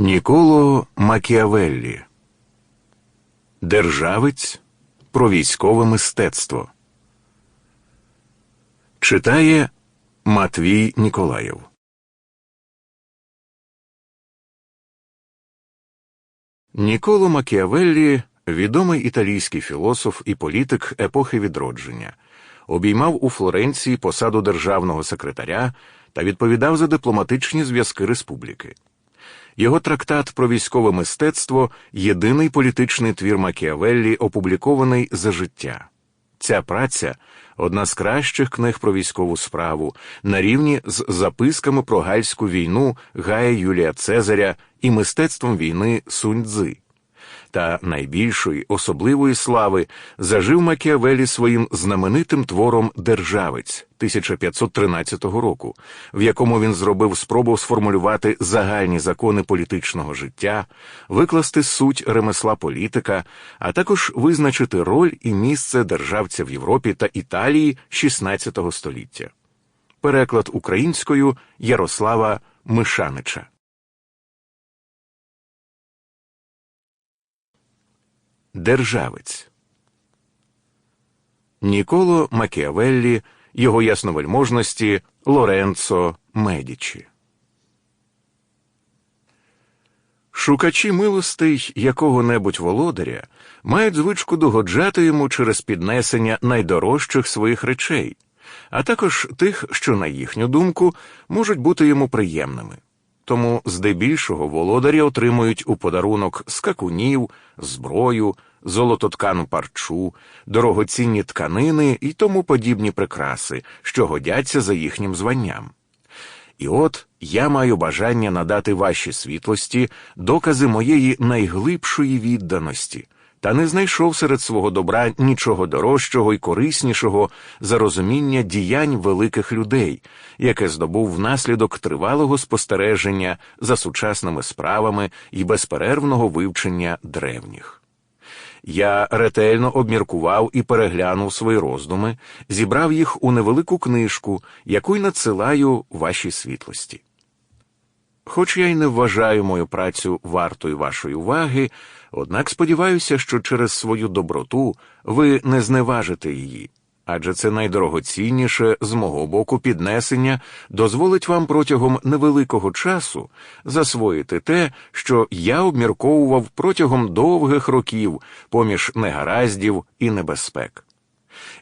Ніколо Макіавеллі Державець про військове мистецтво. Читає Матвій Ніколаєв. Ніколо Макіавеллі відомий італійський філософ і політик епохи відродження, обіймав у Флоренції посаду державного секретаря та відповідав за дипломатичні зв'язки республіки. Його трактат про військове мистецтво єдиний політичний твір Макіавеллі, опублікований за життя. Ця праця одна з кращих книг про військову справу, на рівні з записками про гальську війну Гая Юлія Цезаря і мистецтвом війни Сунь Цзи та найбільшої особливої слави зажив Макіавелі своїм знаменитим твором Державець 1513 року, в якому він зробив спробу сформулювати загальні закони політичного життя, викласти суть ремесла політика, а також визначити роль і місце державця в Європі та Італії XVI століття. Переклад українською Ярослава Мишанича. Державець Ніколо Макіавеллі, його ясновельможності Лоренцо Медічі. Шукачі милостей якого-небудь володаря мають звичку догоджати йому через піднесення найдорожчих своїх речей, а також тих, що, на їхню думку, можуть бути йому приємними. Тому здебільшого володарі отримують у подарунок скакунів, зброю, золототкану парчу, дорогоцінні тканини і тому подібні прикраси, що годяться за їхнім званням. І от я маю бажання надати вашій світлості докази моєї найглибшої відданості, та не знайшов серед свого добра нічого дорожчого і кориснішого за розуміння діянь великих людей, яке здобув внаслідок тривалого спостереження за сучасними справами і безперервного вивчення древніх. Я ретельно обміркував і переглянув свої роздуми, зібрав їх у невелику книжку, яку й надсилаю вашій світлості. Хоч я й не вважаю мою працю вартою вашої уваги, однак сподіваюся, що через свою доброту ви не зневажите її, адже це найдорогоцінніше з мого боку піднесення дозволить вам протягом невеликого часу засвоїти те, що я обмірковував протягом довгих років поміж негараздів і небезпек.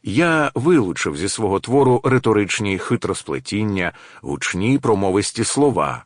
Я вилучив зі свого твору риторичні хитросплетіння, гучні промовисті слова.